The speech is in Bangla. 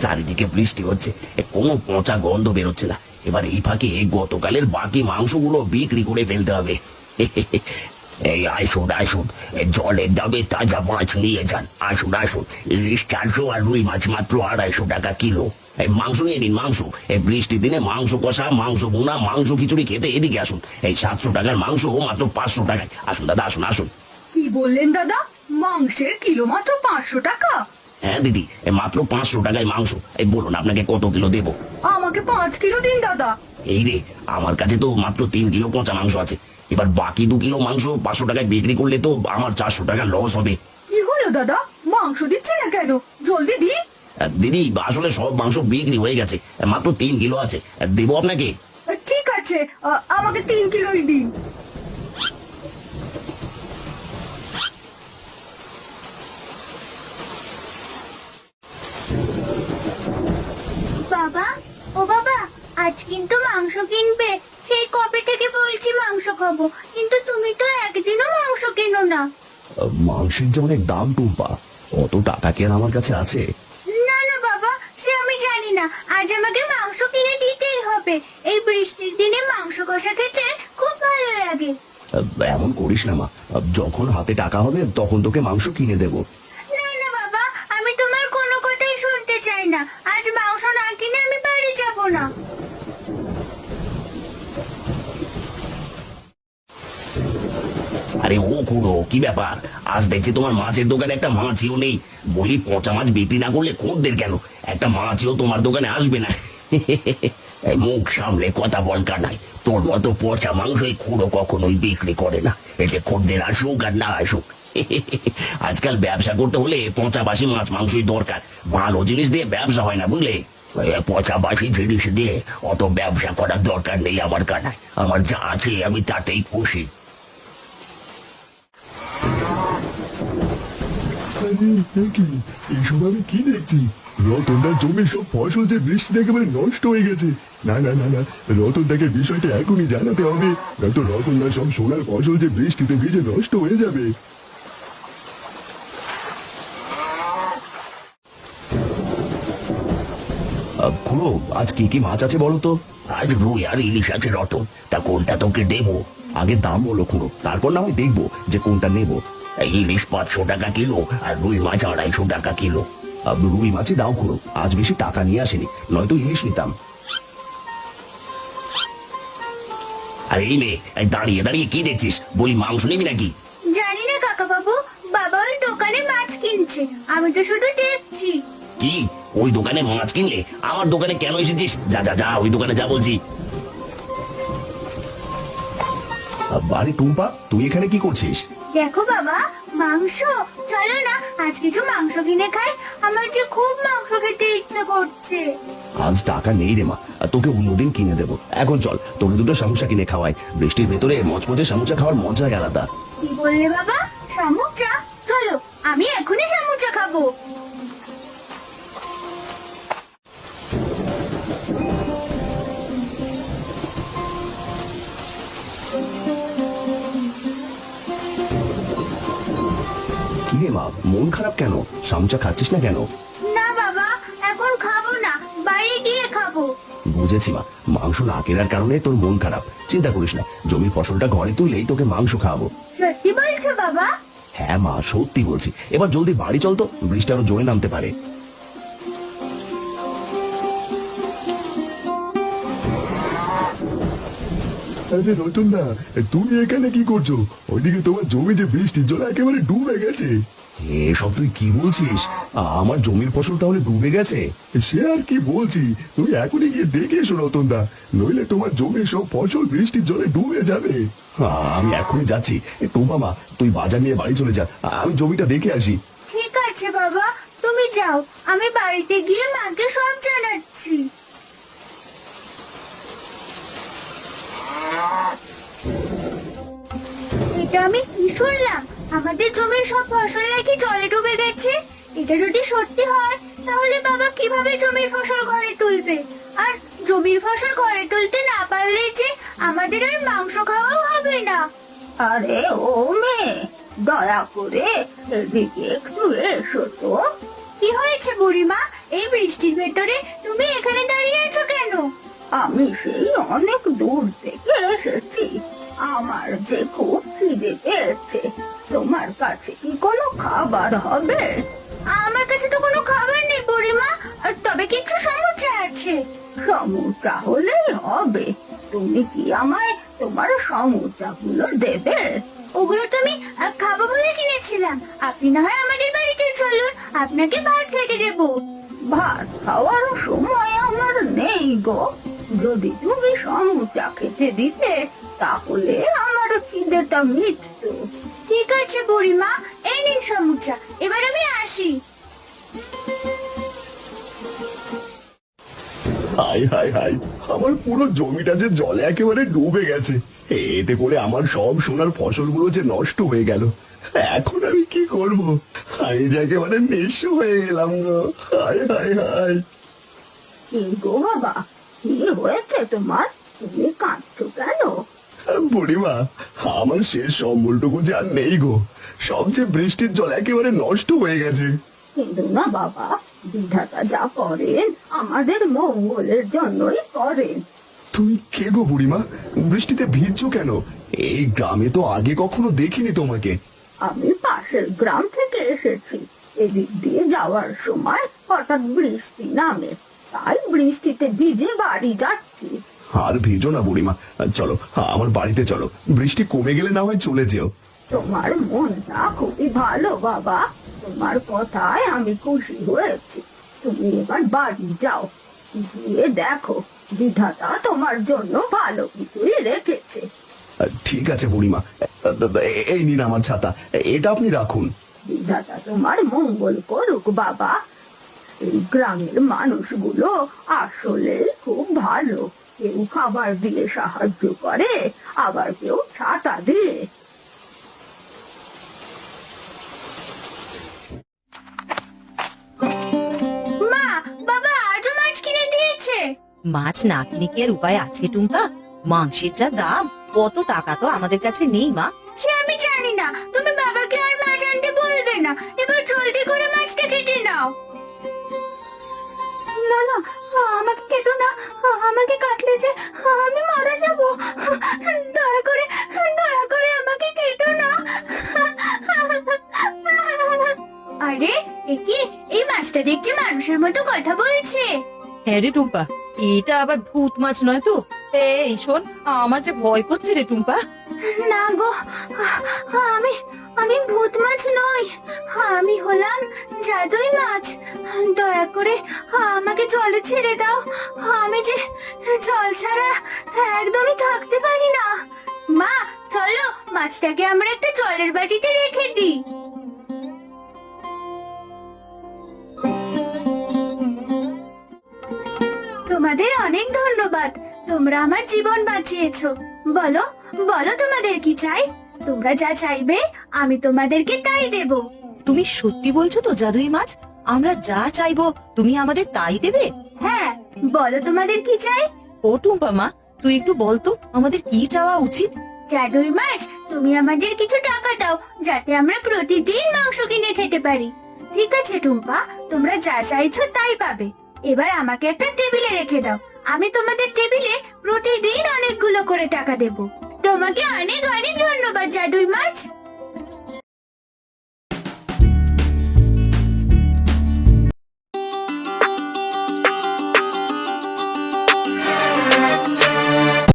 চারিদিকে বৃষ্টি হচ্ছে। কোনো পচা গন্ধ বেরোচ্ছে না। এবার এই ফাঁকে গতকালের বাকি মাংসগুলো বিক্রি করে ফেলতে হবে। এই আসুন আসুন জলের দামে তাজা মাছ নিয়ে যান। আসুন আসুন ইলিশ চারশো আর রুই মাছ মাত্র আড়াইশো টাকা কিলো। এই মাংস নিয়ে নিন, মাংস। এই বৃষ্টির দিনে মাংস কষা, মাংস ভুনা, মাংস খিচুড়ি খেতে এদিকে আসুন। এই সাতশো টাকার মাংস মাত্র পাঁচশো টাকায়। আসুন, দাদা, আসুন আসুন। কি বললেন, দাদা? মাংসের কিলো মাত্র পাঁচশো টাকা। হ্যাঁ দিদি এই মাত্র পাঁচশো টাকায় মাংস। এই বলুন আপনাকে কত কিলো দেবো? আমাকে পাঁচ কিলো দিন দাদা। এই রে আমার কাছে তো মাত্র তিন কিলো পচা মাংস আছে। এবার বাকি দু কিলো মাংস পাঁচশো টাকায় বিক্রি করলে তো আমার চারশো টাকা লস হবে। কি হলো দাদা? মাংস দিচ্ছে না কেন? জলদি দি দিদি আসলে সব মাংস বিক্রি হয়ে গেছে। মাত্র তিন কিলো আছে। দেবো আপনাকে? ঠিক আছে আমাকে তিন কিলোই দিন। বাবা। ও বাবা আজ কিন্তু মাংস কিনবে। সেই কবে থেকে বলছি মাংস খাব। কিন্তু তুমি তো একদিনও মাংস কেনো না। মাংসের যে অনেক দাম টুম্পা অত টাকা কি আর আমার কাছে আছে? না না বাবা সে আমি জানি না। আজ আমাকে মাংস কিনে দিতেই হবে। এই বৃষ্টির দিনে মাংস কষা খেতে খুব ভালো লাগে। এমন করিস না মা। যখন হাতে টাকা হবে তখন তোকে মাংস কিনে দেবো না না বাবা আমি তোমার কোনো কথাই শুনতে চাই না আজ মাংস না কিনে আমি বাড়ি যাব না আরে ও খুড়ো, কি ব্যাপার? আজ দেখছি তোমার মাছের দোকানে একটা মাছিও নেই। বলি পচা মাছ বিক্রি না করলে খদ্দের কেন? একটা মাছিও তোমার দোকানে আসবে না। মুখ সামলে কথা বল কানাই। তোর মতো পচা মাংস এই খুড়ো কখনোই বিক্রি করে না। এতে খদ্দের আসুক আর না আসুক। আজকাল ব্যবসা করতে হলে পচা বাসি মাছ মাংসই দরকার। ভালো জিনিস দিয়ে ব্যবসা হয় না বুঝলে? পচা বাসি জিনিস দিয়ে অত ব্যবসা করার দরকার নেই আমার কানায় আমার যা আছে আমি তাতেই খুশি। আরে এইসব আমি কি দেখছি? রতনদার জমির সব ফসল যে বৃষ্টিতে একেবারে নষ্ট হয়ে গেছে। না না না না, রতনদাকে বিষয়টা এখনই জানাতে হবে। নয়তো রতনদার সব সোনার ফসল যে বৃষ্টিতে ভিজে নষ্ট হয়ে যাবে। খুড়ো, আজ কি কি মাছ আছে বলো তো? আজ রুই আর ইলিশ আছে রতন। তা কোনটা তোকে দেবো? আগে দাম বলো খুড়ো, তারপর না আমি দেখব যে কোনটা নেব। ইলিশ পাঁচশো টাকা কিলো আর রুই মাছ আড়াইশো টাকা কিলো। রুই মাছই দাও খুড়ো আজ বেশি টাকা নিয়ে আসেনি নয়তো ইলিশ নিতাম। আর এই মেয়ে দাঁড়িয়ে দাঁড়িয়ে কি দেখছিস? বলি মাংস নিবি নাকি? জানি না কাকা বাবু বাবা ওই দোকানে মাছ কিনছে আমি তো শুধু দেখছি। কি? ওই দোকানে মাছ কিনলে? আমার দোকানে কেন এসেছিস? যা যা যা ওই দোকানে যা বলছি। আরে টুম্পা তুই এখানে কি করছিস? দেখো বাবা মাংস। চলো না আজ কিছু মাংস কিনে খাই। আমার যে খুব মাংস খেতে ইচ্ছে করছে। আজ টাকা নেই রে মা তোকে অন্যদিন কিনে দেবো। এখন চল তোকে দুটো সামোসা কিনে খাওয়াই। বৃষ্টির ভেতরে মচমচে সামোসা খাওয়ার মজাই আলাদা। কি বললে বাবা? সামুচা চলো আমি এখনই সামুচা খাব। মা? মন খারাপ কেন? সামুচা খাচ্ছিস না কেন? না বাবা এখন খাব না। বাইরে গিয়ে খাব। বুঝেছি মা। মাংস না কেনার কারণে তোর মন খারাপ। চিন্তা করিস না। জমির ফসলটা ঘরে তুললেই তোকে মাংস খাওয়াবো। সত্যি বলছো বাবা? হ্যাঁ মা সত্যি বলছি। এবার জলদি বাড়ি চল তো। বৃষ্টি আরও জোরে নামতে পারে। আরে রতনদা তুমি এখানে কি করছ? ওইদিকে তোমার জমি যে বৃষ্টির জল একেবারে ডুবে গেছে। এসব তুই কি বলছিস? আমার জমির ফসল তাহলে ডুবে গেছে? সে আর কি বলছি? তুমি এখনই গিয়ে দেখে এসো রতনদা নইলে তোমার জমির সব ফসল বৃষ্টির জলে ডুবে যাবে। আমি এখনই যাচ্ছি। তো মা তুই বাজার নিয়ে বাড়ি চলে যা। আমি জমিটা দেখে আসি। ঠিক আছে বাবা তুমি যাও। আমি বাড়িতে গিয়ে মাকে শুনলাম আমাদের জমির সব ফসল নাকি জলে ডুবে গেছে? এটা যদি সত্যি হয় তাহলে বাবা কীভাবে জমির ফসল ঘরে তুলবে? আর জমির ফসল ঘরে তুলতে না পারলে যে আমাদের আর মাংস খাওয়াও হবে না। আরে ও মেয়ে দয়া করে এদিকে একটু এসো তো। কি হয়েছে বুড়িমা? এই বৃষ্টির ভেতরে তুমি এখানে দাঁড়িয়ে আছো কেন? আমি সেই অনেক দূর থেকে এসেছি। আমার যে খুব খিদে পেয়েছে। তোমার কাছে কি কোনো খাবার হবে? আমার কাছে তো কোনো খাবার নেই বুড়িমা তবে কিছু সমস্যা আছে। সমুচা হলেই হবে। তুমি কি আমায় তোমার সমুচা গুলো দেবে? ওগুলো তুমি আহ, খাব বলে কিনেছিলাম। আপনি না হয় আমাদের বাড়িতে চলুন আপনাকে ভাত খেতে দেবো। ভাত খাওয়ার সময় আমার নেই গো। যদি তুমি সমুচা খেতে দিতে তাহলে আমার খিদেটা মিটত ঠিক আছে বুড়িমা এই নিন সমুচা এবার আমি আসি। হাই হাই হাই আমার পুরো জমিটা যে জলে একেবারে ডুবে গেছে। এতে করে আমার সব সোনার ফসলগুলো যে নষ্ট হয়ে গেল। এখন আমি কি করব? আমি যে একেবারে নিঃস্ব হয়ে গেলাম গো। High high high. কি গো বাবা কি হয়েছে তোমার? তুমি কাঁদছো কেন? বুড়িমা আমার শেষ সম্বলটুকু যে আর নেই গো। সব যে বৃষ্টির জল একেবারে নষ্ট হয়ে গেছে। কিন্তু না বাবা বিধাতা যা করেন আমাদের মঙ্গলের জন্যই করেন। তুমি কে গো বুড়িমা? বৃষ্টিতে ভিজছো কেন? এই গ্রামে তো আগে কখনো দেখিনি তোমাকে। আমি পাশের গ্রাম থেকে এসেছি। এদিক দিয়ে যাওয়ার সময় হঠাৎ বৃষ্টি নামে। তাই বৃষ্টিতে ভিজে বাড়ি যাচ্ছি। আর ভিজো না বুড়িমা। চলো আমার বাড়িতে চলো। বৃষ্টি কমে গেলে না হয় চলে যেও। তোমার মনটা খুবই ভালো বাবা। তোমার কথায় আমি খুশি হয়েছি। তুমি এবার বাড়ি যাও। গিয়ে দেখো বিধাতা তোমার জন্য ভালো কিছুই রেখেছে। ঠিক আছে বুড়িমা। এই নিন আমার ছাতা। এটা আপনি রাখুন। বিধাতা তোমার মঙ্গল করুক বাবা। এই গ্রামের মানুষগুলো আসলে খুব ভালো। কেউ খাবার দিয়ে সাহায্য করে আবার কেউ ছাতা দিয়ে মা বাবা আজও মাছ কিনে দিয়েছে। মাছ না কিনে কি আর উপায় আছে টুম্পা? মাংসের যা দাম কত টাকা তো আমাদের কাছে নেই মা। সে আমি জানি না। তুমি বাবাকে আর মাছ আনতে বলবে না। এবার জলদি করে মাছটা কেটে নাও। না না আমাকে আমাকে কাটলে যে আমি মারা যাব। দয়া করে দয়া করে আমাকে কেটো না। আরে এ কি? এই মাছটা দেখছি মানুষের মতো কথা বলছে। হ্যাঁ রে টুম্পা এটা আবার ভূত মাছ নয় তো? এই শোন আমার যে ভয় করছে রে টুম্পা। না গো আমি আমি ভূত মাছ নই। আমি হলাম জাদুই মাছ। দয়া করে জলে ছেড়ে দাও। আমি যে জল ছাড়া একদমই থাকতে পারি না। মা, চলো, মাছটাকে আমরা একটা জলের বাটিতে রেখে দিই। তোমাদের অনেক ধন্যবাদ। তোমরা আমার জীবন বাঁচিয়েছো। বলো বলো তোমাদের কি চাই? তোমরা যা চাইবে, আমি তোমাদেরকে তাই দেব। তুমি সত্যি বলছো তো, জাদুই মাছ? আমরা যা চাইব তুমি আমাদের তাই দেবে? হ্যাঁ বলো তোমাদের কি চাই? ও টুম্পা মা তুই একটু বলতো আমাদের কি চাওয়া উচিত? জাদুই মাছ তুমি আমাদের কিছু টাকা দাও যাতে আমরা প্রতিদিন মাংস কিনে খেতে পারি। ঠিক আছে টুম্পা তোমরা যা চাইছো তাই পাবে। এবার আমাকে একটা টেবিলে রেখে দাও। আমি তোমাদের টেবিলে প্রতিদিন অনেকগুলো করে টাকা দেব। তোমাকে অনেক অনেক ধন্যবাদ জাদুই মাছ।